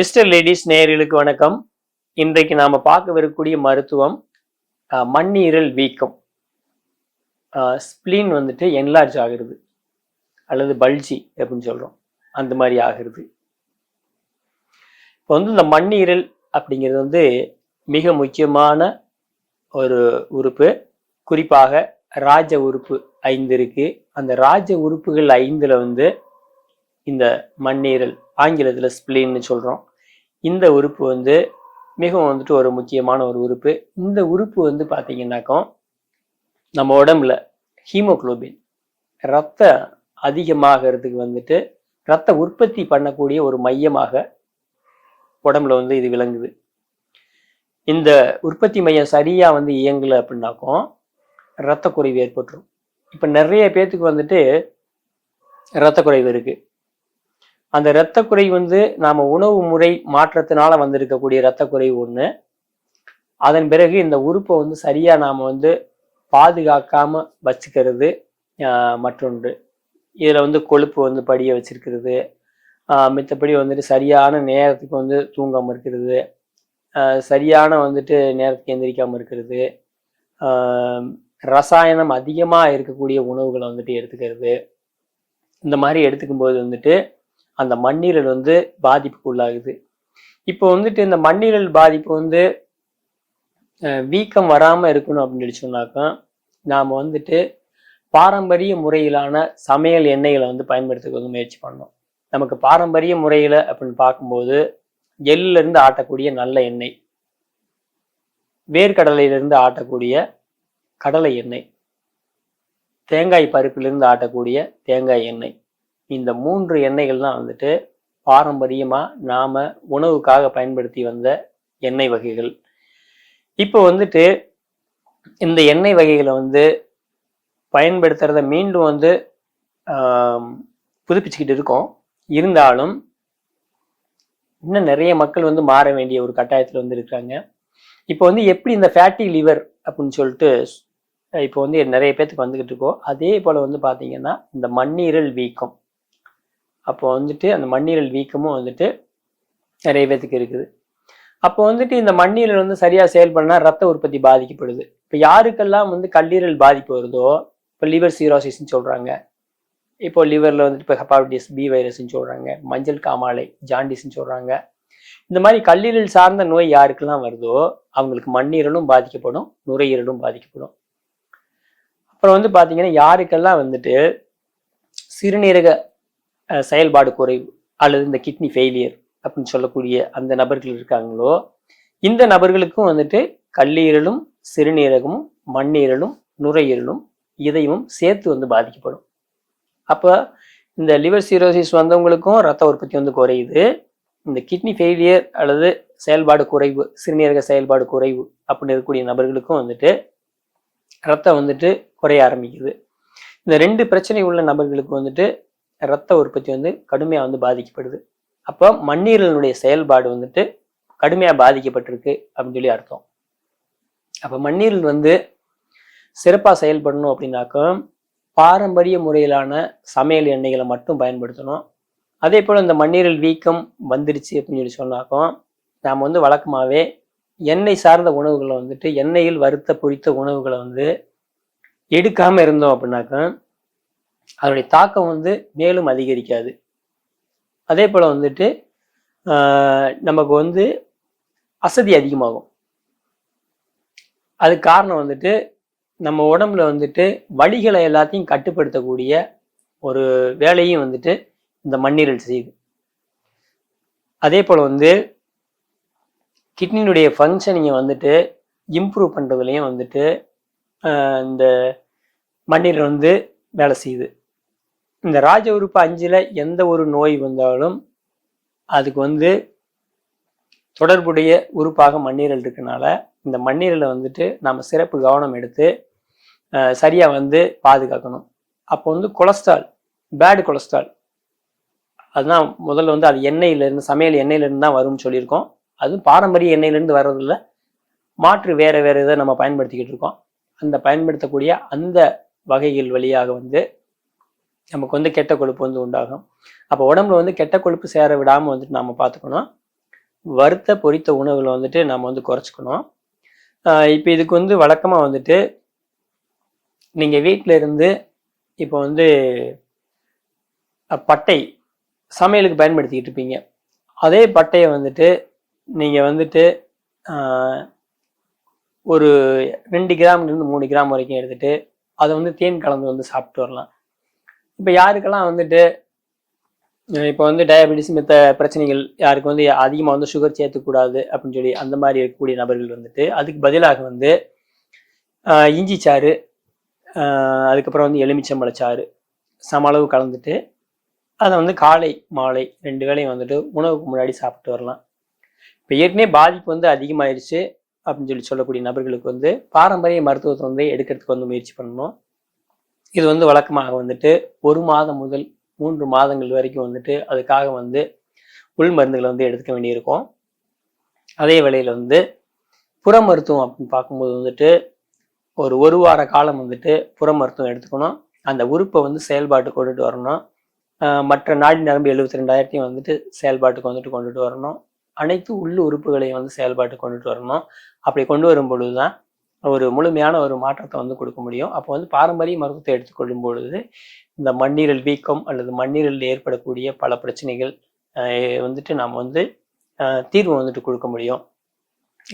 Mister ladies நேயர்களுக்கு வணக்கம். இன்றைக்கு நாம் பார்க்கவிருக்கக்கூடிய மருத்துவம் மண்ணீரல் வீக்கம். ஸ்பிளின் வந்துட்டு என்லார்ஜ் ஆகிறது. அல்லது பல்ஜி அப்படின்னு சொல்கிறோம் அந்த மாதிரி ஆகிறது. இப்போ வந்து இந்த மண்ணீரல் அப்படிங்கிறது வந்து மிக முக்கியமான ஒரு உறுப்பு. குறிப்பாக ராஜ உறுப்பு ஐந்து இருக்கு. அந்த ராஜ உறுப்புகள் ஐந்துல வந்து இந்த மண்ணீரல் ஆங்கிலத்தில் ஸ்பிளின்னு சொல்கிறோம் இந்த உறுப்பு வந்து மிகவும் வந்துட்டு ஒரு முக்கியமான ஒரு உறுப்பு. இந்த உறுப்பு வந்து பார்த்தீங்கன்னாக்கா நம்ம உடம்புல ஹீமோகுளோபின் ரத்த அதிகமாகிறதுக்கு வந்துட்டு ரத்த உற்பத்தி பண்ணக்கூடிய ஒரு மையமாக உடம்புல வந்து இது விளங்குது. இந்த உற்பத்தி மையம் சரியா வந்து இயங்கலை அப்படின்னாக்கும் ரத்த குறைவு ஏற்பட்டுரும். இப்போ நிறைய பேர்த்துக்கு வந்துட்டு ரத்த குறைவு இருக்குது அந்த இரத்த குறைவு வந்து நாம் உணவு முறை மாற்றத்தினால வந்திருக்கக்கூடிய இரத்த குறைவு ஒன்று அதன் பிறகு இந்த உறுப்பை வந்து சரியாக நாம் வந்து பாதுகாக்காமல் வச்சுக்கிறது மற்றொன்று. இதில் வந்து கொழுப்பு வந்து படிய வச்சிருக்கிறது. மித்தபடி வந்துட்டு சரியான நேரத்துக்கு வந்து தூங்காமல் இருக்கிறது. சரியான வந்துட்டு நேரத்துக்கு எந்திரிக்காமல் இருக்கிறது. ரசாயனம் அதிகமாக இருக்கக்கூடிய உணவுகளை வந்துட்டு எடுத்துக்கிறது. இந்த மாதிரி எடுத்துக்கும் போது வந்துட்டு அந்த மண்ணீரல் வந்து பாதிப்புக்கு உள்ளாகுது இப்போ வந்துட்டு இந்த மண்ணீரல் பாதிப்பு வந்து வீக்கம் வராமல் இருக்கணும் அப்படின்னு சொன்னாக்கா நாம் வந்துட்டு பாரம்பரிய முறையிலான சமையல் எண்ணெய்களை வந்து பயன்படுத்துறதுக்கு முயற்சி பண்ணோம் நமக்கு பாரம்பரிய முறையில் அப்படின்னு பார்க்கும்போது எள்ளிலிருந்து ஆட்டக்கூடிய நல்ல எண்ணெய் வேர்க்கடலையிலிருந்து ஆட்டக்கூடிய கடலை எண்ணெய் தேங்காய் பருப்பிலிருந்து ஆட்டக்கூடிய தேங்காய் எண்ணெய் இந்த மூன்று எண்ணெய்கள் தான் வந்துட்டு பாரம்பரியமாக நாம் உணவுக்காக பயன்படுத்தி வந்த எண்ணெய் வகைகள். இப்போ வந்துட்டு இந்த எண்ணெய் வகைகளை வந்து பயன்படுத்துறத மீண்டும் வந்து புதுப்பிச்சுக்கிட்டு இருக்கோம். இருந்தாலும் இன்னும் நிறைய மக்கள் வந்து மாற வேண்டிய ஒரு கட்டாயத்தில் வந்து இருக்காங்க இப்போ வந்து எப்படி இந்த ஃபேட்டி லிவர் அப்படின்னு சொல்லிட்டு இப்போ வந்து நிறைய பேர்த்துக்கு வந்துக்கிட்டு இருக்கோம் அதே போல் வந்து பார்த்தீங்கன்னா இந்த மண்ணீரல் வீக்கம். அப்போ வந்துட்டு அந்த மண்ணீரல் வீக்கமும் வந்துட்டு நிறைய பேத்துக்கு இருக்குது. அப்போ வந்துட்டு இந்த மண்ணீரல் வந்து சரியா செயல்படனா ரத்த உற்பத்தி பாதிக்கப்படுது. இப்போ யாருக்கெல்லாம் வந்து கல்லீரல் பாதிப்பு வருதோ இப்போ லிவர் சீரோசிஸ்ன்னு சொல்றாங்க. இப்போ லிவர்ல வந்துட்டு இப்போ ஹெப்பாட்டிஸ் பி வைரஸ்ன்னு சொல்றாங்க. மஞ்சள் காமாலை ஜாண்டிஸ்ன்னு சொல்றாங்க. இந்த மாதிரி கல்லீரல் சார்ந்த நோய் யாருக்கெல்லாம் வருதோ அவங்களுக்கு மண்ணீரலும் பாதிக்கப்படும் நுரையீரலும் பாதிக்கப்படும். அப்புறம் வந்து பார்த்தீங்கன்னா யாருக்கெல்லாம் வந்துட்டு சிறுநீரக செயல்பாடு குறைவு அல்லது இந்த கிட்னி ஃபெயிலியர் அப்படின்னு சொல்லக்கூடிய அந்த நபர்கள் இருக்காங்களோ இந்த நபர்களுக்கும் வந்துட்டு கல்லீரலும் சிறுநீரகமும் மண்ணீரலும் நுரையீரலும் இதயமும் சேர்த்து வந்து பாதிக்கப்படும். அப்போ இந்த லிவர் சீரோசிஸ் வந்தவங்களுக்கும் ரத்த உற்பத்தி வந்து குறையுது. இந்த கிட்னி ஃபெயிலியர் அல்லது செயல்பாடு குறைவு சிறுநீரக செயல்பாடு குறைவு அப்படின்னு இருக்கக்கூடிய நபர்களுக்கும் வந்துட்டு ரத்தம் வந்துட்டு குறைய ஆரம்பிக்குது. இந்த ரெண்டு பிரச்சனை உள்ள நபர்களுக்கு வந்துட்டு ரத்த உற்பத்தி வந்து கடுமையாக வந்து பாதிக்கப்படுது. அப்போ மண்ணீரலினுடைய செயல்பாடு வந்துட்டு கடுமையாக பாதிக்கப்பட்டிருக்கு அப்படின்னு சொல்லி அர்த்தம். அப்போ மண்ணீரல் வந்து சிறப்பாக செயல்படணும் அப்படின்னாக்கா பாரம்பரிய முறையிலான சமையல் எண்ணெய்களை மட்டும் பயன்படுத்தணும். அதே போல் இந்த மண்ணீரல் வீக்கம் வந்துருச்சு அப்படின்னு சொல்லி சொன்னாக்கோ நாம் வந்து வழக்கமாகவே எண்ணெய் சார்ந்த உணவுகளை வந்துட்டு எண்ணெயில் வறுத்த பொரித்த உணவுகளை வந்து எடுக்காமல் இருந்தோம் அப்படின்னாக்கா அதனுடைய தாக்கம் வந்து மேலும் அதிகரிக்காது. அதே போல் வந்துட்டு நமக்கு வந்து அசதி அதிகமாகும். அது காரணம் வந்துட்டு நம்ம உடம்புல வந்துட்டு வலிகளை எல்லாத்தையும் கட்டுப்படுத்தக்கூடிய ஒரு வேலையும் வந்துட்டு இந்த மண்ணீரல் செய்யுது. அதே போல் வந்து கிட்னியினுடைய ஃபங்க்ஷனிங்கை வந்துட்டு இம்ப்ரூவ் பண்ணுறதுலையும் வந்துட்டு இந்த மண்ணீரல் வந்து வேலை செய்யுது. இந்த ராஜ உறுப்பு அஞ்சில் எந்த ஒரு நோய் வந்தாலும் அதுக்கு வந்து தொடர்புடைய உறுப்பாக மண்ணீரல் இருக்கனால இந்த மண்ணீரலை வந்துட்டு நம்ம சிறப்பு கவனம் எடுத்து சரியாக வந்து பாதுகாக்கணும். அப்போ வந்து கொலஸ்ட்ரால் பேடு கொலஸ்ட்ரால். அதுதான் முதல்ல வந்து அது எண்ணெயிலேருந்து சமையல் எண்ணெயிலேருந்து தான் வரும்னு சொல்லியிருக்கோம். அதுவும் பாரம்பரிய எண்ணெயிலேருந்து வர்றதில்ல. மாற்று வேறு வேறு இதை நம்ம பயன்படுத்திக்கிட்டு இருக்கோம். அந்த பயன்படுத்தக்கூடிய அந்த வகைகள் வழியாக வந்து நமக்கு வந்து கெட்ட கொழுப்பு வந்து உண்டாகும். அப்போ உடம்புல வந்து கெட்ட கொழுப்பு சேர விடாமல் வந்துட்டு நம்ம பார்த்துக்கணும் வறுத்த பொரித்த உணவுகளை வந்துட்டு நம்ம வந்து குறைச்சிக்கணும். இப்போ இதுக்கு வந்து வழக்கமாக வந்துட்டு நீங்கள் வீட்டில் இருந்து இப்போ வந்து பட்டை சமையலுக்கு பயன்படுத்திக்கிட்டு இருப்பீங்க. அதே பட்டையை வந்துட்டு நீங்கள் வந்துட்டு ஒரு ரெண்டு கிராம்லேருந்து மூணு கிராம் வரைக்கும் எடுத்துகிட்டு அதை வந்து தேன் கலந்து வந்து சாப்பிட்டு வரலாம். இப்போ யாருக்கெல்லாம் வந்துட்டு இப்போ வந்து டயபெட்டிஸ் மித்த பிரச்சனைகள் யாருக்கு வந்து அதிகமாக வந்து சுகர் சேர்த்துக்கூடாது அப்படின்னு சொல்லி அந்த மாதிரி இருக்கக்கூடிய நபர்கள் வந்துட்டு அதுக்கு பதிலாக வந்து இஞ்சி சாறு அதுக்கப்புறம் வந்து எலுமிச்சம்பழச்சாறு சம அளவு கலந்துட்டு அதை வந்து காலை மாலை ரெண்டு வேளையும் வந்துட்டு உணவுக்கு முன்னாடி சாப்பிட்டு வரலாம். இப்போ ஏற்கனவே பாதிப்பு வந்து அதிகமாயிருச்சு அப்படின்னு சொல்லி சொல்லக்கூடிய நபர்களுக்கு வந்து பாரம்பரிய மருத்துவத்தை வந்து எடுக்கிறதுக்கு வந்து முயற்சி பண்ணணும். இது வந்து வழக்கமாக வந்துட்டு ஒரு மாதம் முதல் மூன்று மாதங்கள் வரைக்கும் வந்துட்டு அதுக்காக வந்து உள் மருந்துகளை வந்து எடுத்துக்க வேண்டியிருக்கும். அதே வேளையில் வந்து புற மருத்துவம் அப்படின்னு பார்க்கும்போது வந்துட்டு ஒரு ஒரு வார காலம் வந்துட்டு புற மருத்துவம் எடுத்துக்கணும். அந்த உறுப்பை வந்து செயல்பாட்டு கொண்டுட்டு வரணும். மற்ற நாடி நரம்பு எழுபத்தி ரெண்டாயிரத்தையும் வந்துட்டு செயல்பாட்டுக்கு வந்துட்டு கொண்டுட்டு வரணும். அனைத்து உள்ள உறுப்புகளையும் வந்து செயல்பாட்டு கொண்டுட்டு வரணும். அப்படி கொண்டு வரும் பொழுது தான் ஒரு முழுமையான ஒரு மாற்றத்தை வந்து கொடுக்க முடியும். அப்போ வந்து பாரம்பரிய மருத்துவத்தை எடுத்துக்கொள்ளும் பொழுது இந்த மண்ணீரல் வீக்கம் அல்லது மண்ணீரலில் ஏற்படக்கூடிய பல பிரச்சனைகள் வந்துட்டு நாம் வந்து தீர்வு வந்துட்டு கொடுக்க முடியும்.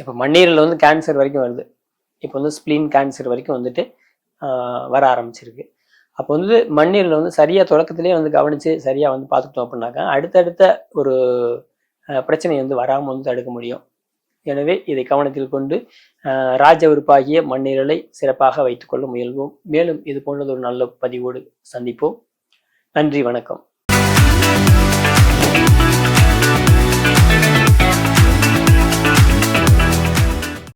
இப்போ மண்ணீரல் வந்து கேன்சர் வரைக்கும் வருது. இப்போ வந்து ஸ்பிளின் கேன்சர் வரைக்கும் வந்துட்டு வர ஆரம்பிச்சிருக்கு. அப்போ வந்து மண்ணீரல் வந்து சரியாக தொடக்கத்திலே வந்து கவனித்து சரியாக வந்து பார்த்துக்கிட்டோம் அப்படின்னாக்கா அடுத்தடுத்த ஒரு பிரச்சனை வந்து வராமல் வந்து தடுக்க முடியும். எனவே இதை கவனத்தில் கொண்டு ராஜ உறுப்பாகிய மண்ணீரலை சிறப்பாக வைத்துக்கொள்ள முயல்வோம். மேலும் இது போன்றது ஒரு நல்ல பதிவோடு சந்திப்போம். நன்றி வணக்கம்.